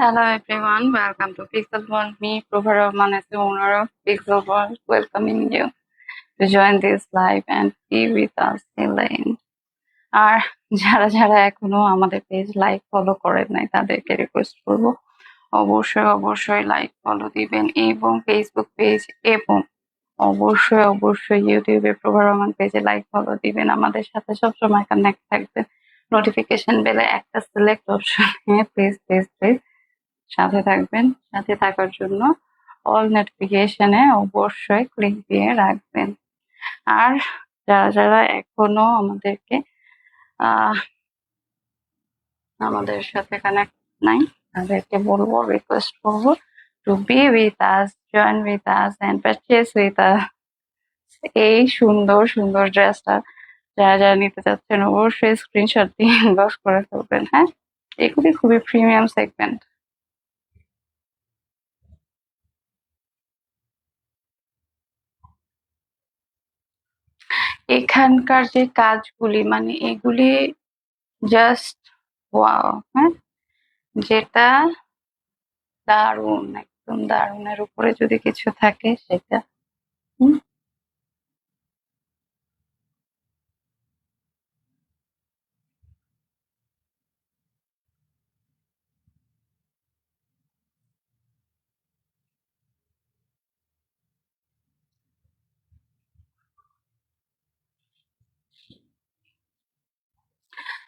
Hello everyone, welcome to Pixel World. Me, Prabha Rahman, as the owner of Pixel World, welcoming you to join this live and be with us end. আর যারা যারা এখনও আমাদের page like follow করেন নাই তাদেরকে request করব। অবশ্যই অবশ্যই লাইক ফলো দিবেন এবং ফেসবুক পেজ এবং অবশ্যই অবশ্যই ইউটিউবে প্রভা রহমান পেজে লাইক ফলো দিবেন। আমাদের সাথে সবসময় কানেক্ট থাকবেন নোটিফিকেশন বেলে একটা select option please please please সাথে থাকবেন, সাথে থাকার জন্য অল নোটিফিকেশনে অবশ্যই ক্লিক দিয়ে রাখবেন। আর যারা যারা এখনও আমাদেরকে আমাদের সাথে কানেক্ট নাই, তাদেরকে বলব রিকোয়েস্ট করব to be with us join with us and purchase with us এই সুন্দর সুন্দর ড্রেসটা যারা যারা নিতে চাচ্ছেন অবশ্যই স্ক্রিনশট দিয়ে ইনবক্স করে ফেলবেন হ্যাঁ? এগুলি খুবই প্রিমিয়াম সেগমেন্ট এখানকার যে কাজগুলি মানে এগুলি জাস্ট ওয়াও হ্যাঁ? যেটা দারুণ, একদম দারুণের উপরে যদি কিছু থাকে সেটা, হুম?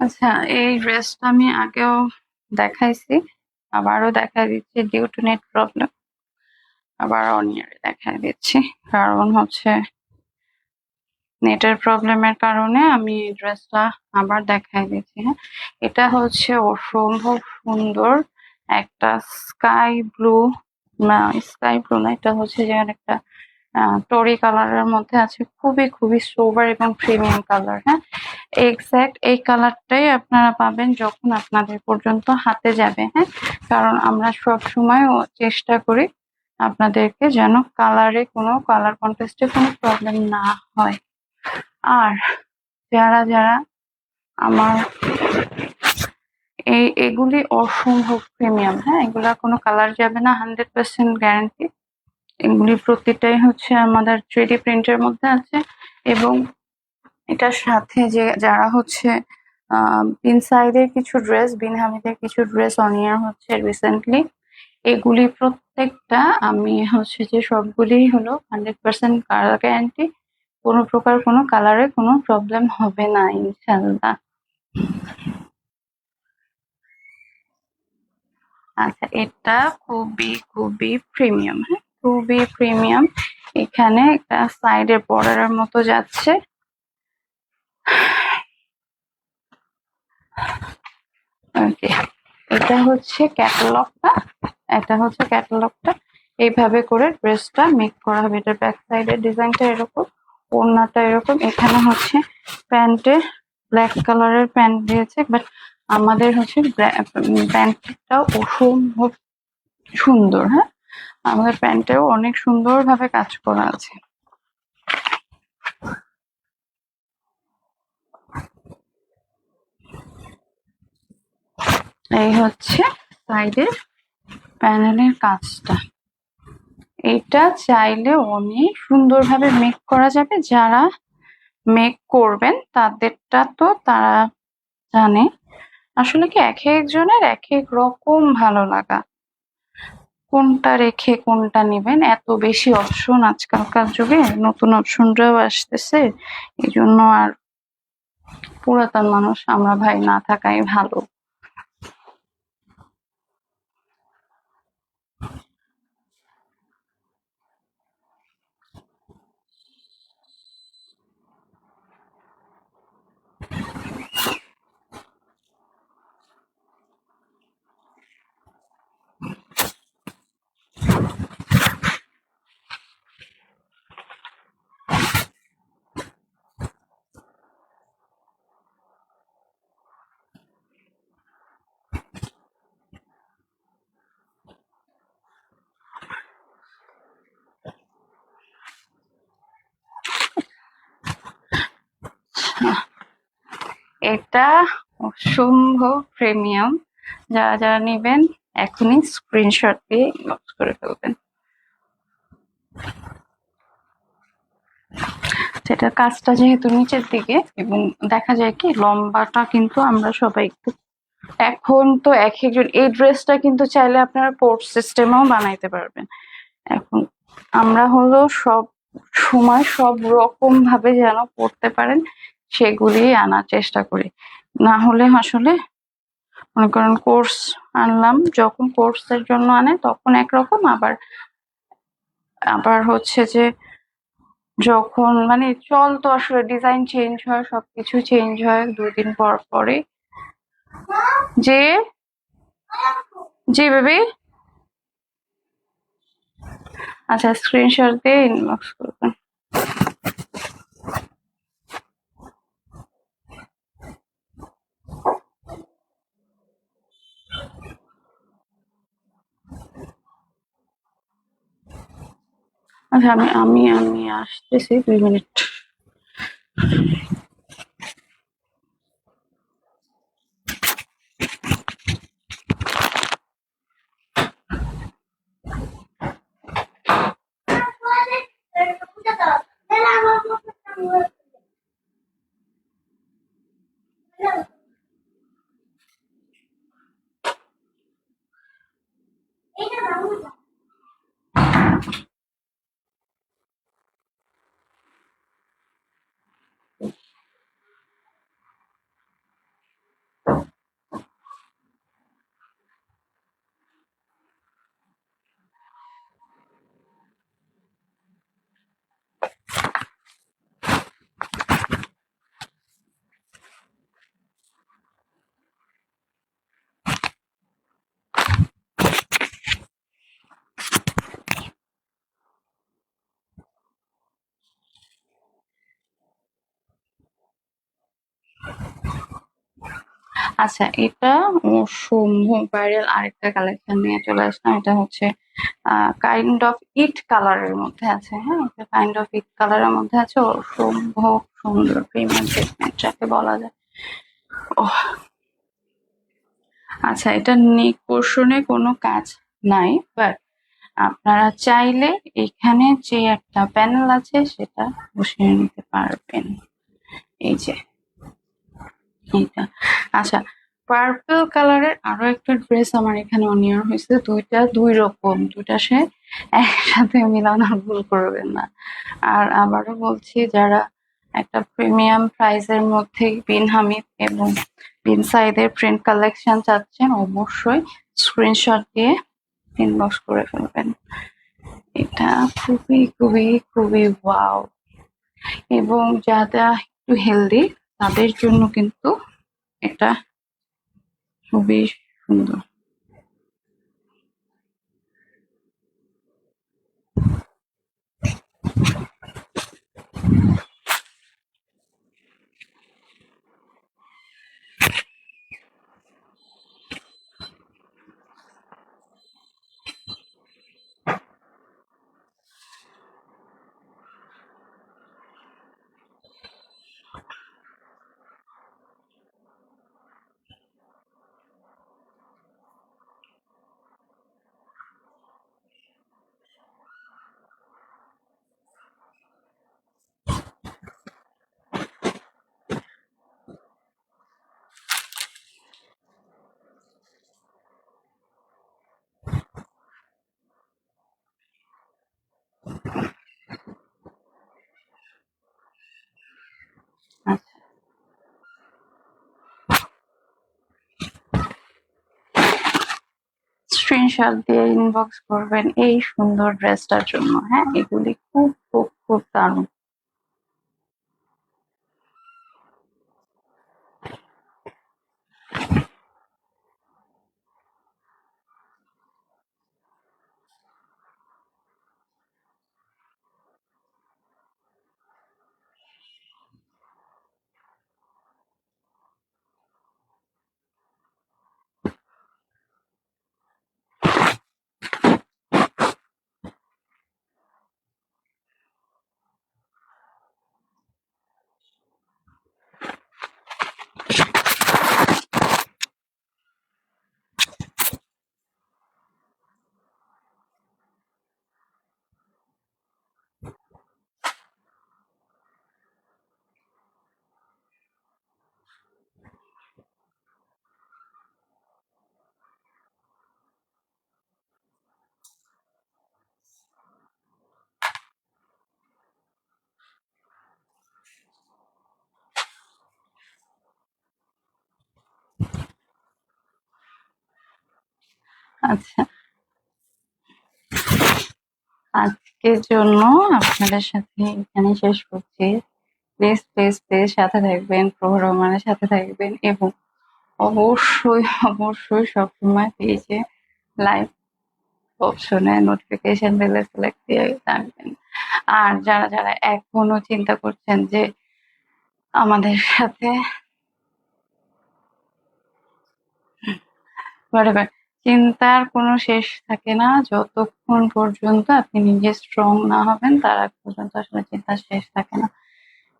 আচ্ছা এই ড্রেসটা আমি আগেও দেখাইছি, আবারও দেখা দিচ্ছি ডিউ টু নেট প্রবলেম আবার অনিয়ারে দেখা দিচ্ছি, কারণ হচ্ছে নেটের প্রবলেমের কারণে আমি ড্রেসটা আবার দেখাই দিচ্ছি হ্যাঁ। এটা হচ্ছে অসম্ভব সুন্দর একটা স্কাই ব্লু না স্কাই ব্লু না, এটা হচ্ছে যে একটা টরি কালারের মধ্যে আছে, খুবই খুবই সোভার এবং প্রিমিয়াম কালার হ্যাঁ। এক্স্যাক্ট এই কালারটাই আপনারা পাবেন যখন আপনাদের পর্যন্ত হাতে যাবে হ্যাঁ? কারণ আমরা সব সময় চেষ্টা করি আপনাদেরকে যেন কালারে কোনো কালার কন্টেস্টে কোনো প্রবলেম না হয়। আর যারা যারা আমার এই, এগুলি অসম্ভব প্রিমিয়াম হ্যাঁ? এগুলা কোনো কালার যাবে না হান্ড্রেড পার্সেন্ট গ্যারান্টি এগুলি প্রতিটাই হচ্ছে আমাদের থ্রিডি প্রিন্টের মধ্যে আছে এবং এটার সাথে যে যারা হচ্ছে বিন সাইডের কিছু ড্রেস, বিন হামিদের কিছু ড্রেস অনিয়ার হচ্ছে রিসেন্টলি এগুলি প্রত্যেকটা আমি হচ্ছে যে সবগুলি হলো হান্ড্রেড পার্সেন্ট কালার গ্যারান্টি কোনো প্রকার কোনো কালারে কোনো প্রবলেম হবে না ইনশাল্লাহ আচ্ছা এটা খুবই খুবই প্রিমিয়াম হ্যাঁ? খুবই প্রিমিয়াম এখানে একটা সাইডের বর্ডারের মতো যাচ্ছে। এটা হচ্ছে ক্যাটালগটা এটা হচ্ছে ক্যাটালগটা এইভাবে করে ড্রেসটা মেক করা হবে। এটার ব্যাক সাইডের ডিজাইনটা এরকম, ওড়নাটা এরকম। এখানে হচ্ছে প্যান্টে ব্ল্যাক কালারের প্যান্ট দিয়েছে বাট আমাদের হচ্ছে প্যান্টটাও অসম্ভব সুন্দর হ্যাঁ? আমাদের প্যান্টেও অনেক সুন্দরভাবে কাজ করা আছে। এই হচ্ছে সাইডের প্যানেলের কাজটা। এটা চাইলে অনেক সুন্দরভাবে মেক করা যাবে। যারা মেক করবেন, তাদেরটা তো তারা জানে। আসলে কি এক একজনের এক এক রকম ভালো লাগা। কোনটা রেখে কোনটা নেবেন? এত বেশি অপশন আজকালকার যুগে, নতুন অপশনটাও আসতেছে। এই জন্য আর পুরাতন মানুষ আমরা ভাই না থাকাই ভালো। এটা অসম্ভব প্রিমিয়াম যারা যারা নেবেন, এখনই স্ক্রিনশট দিয়ে ইনবক্স করে ফেলবেন। সেটা কাজটা যেহেতু নিচের দিকে, এবং দেখা যায় কি, লম্বাটা কিন্তু আমরা সবাই একটু এখন তো এক একজন, এই ড্রেসটা কিন্তু চাইলে আপনারা পোর্ট সিস্টেমেও বানাইতে পারবেন। এখন আমরা হলো সব সময় সব রকম ভাবে যেন পড়তে পারেন। সেগুলি আনার চেষ্টা করি। না হলে আসলে মনে করেন কোর্স আনলাম, যখন কোর্সের জন্য আনে তখন একরকম, আবার আবার হচ্ছে যে যখন মানে চল তো আসলে ডিজাইন চেঞ্জ হয়, সবকিছু চেঞ্জ হয়, দুদিন পর পরে যে জি বেবি আচ্ছা স্ক্রিনশট দিয়ে ইনবক্স করবেন আচ্ছা আমি আমি আমি আসতেছি দুই মিনিট। আচ্ছা এটা শম্ভু ভাইরাল আরেকটা কালেকশন নিয়ে চলে আসলাম। এটা হচ্ছে কাইন্ড অফ ইট কালারের মধ্যে আছে হ্যাঁ? এটা কাইন্ড অফ ইট কালারের মধ্যে আছে, অসম্ভব সুন্দর প্রিমিয়াম ট্রিটমেন্ট যাকে বলা যায়। ও আচ্ছা এটা নেক পোর্শনে কোনো কাজ নাই বাট আপনারা চাইলে এখানে যে একটা প্যানেল আছে, সেটা বসিয়ে নিতে পারবেন। এই যে। এইটা আচ্ছা পার্পল কালারের আরও একটা ড্রেস আমার এখানে অনিয়র হয়েছে। দুইটা দুই রকম, দুইটা সে একসাথে মিলানোর ভুল করবেন না। আর আবারও বলছি, যারা একটা প্রিমিয়াম প্রাইসের মধ্যে বিন হামিদ এবং বিন সাইদের প্রিন্ট কালেকশন চাচ্ছেন, অবশ্যই স্ক্রিনশট দিয়ে ইনবক্স করে ফেলবেন। এটা খুবই খুবই খুবই ওয়াও এবং যারা একটু হেলদি তাদের জন্য কিন্তু এটা খুবই সুন্দর আচ্ছা স্ক্রিনশট দিয়ে ইনবক্স করবেন এই সুন্দর ড্রেসটার জন্য। হ্যাঁ এগুলি খুব খুব খুব দারুণ। আচ্ছা। আজকের জন্য আপনাদের সাথে এখানে শেষ করছি। প্লিজ প্লিজ প্লিজ সাথে থাকবেন প্রহর রহমানের সাথে থাকবেন এবং অবশ্যই অবশ্যই সবসময় পেজে লাইভ অপশনে নোটিফিকেশন বেলে সিলেক্ট দিয়ে রাখবেন আর যারা যারা এখনও চিন্তা করছেন যে আমাদের সাথে whatever, চিন্তার কোনো শেষ থাকে না। যতক্ষণ পর্যন্ত আপনি নিজে স্ট্রং না হবেন, তার আগ পর্যন্ত আসলে চিন্তার শেষ থাকে না।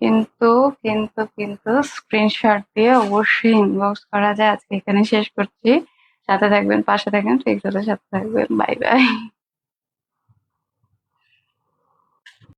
কিন্তু কিন্তু কিন্তু স্ক্রিনশট দিয়ে অবশ্যই ইনবক্স করা যায়। আজকে এখানে শেষ করছি। সাথে থাকবেন, পাশে থাকবেন, ঠিক সাথে থাকবেন বাই বাই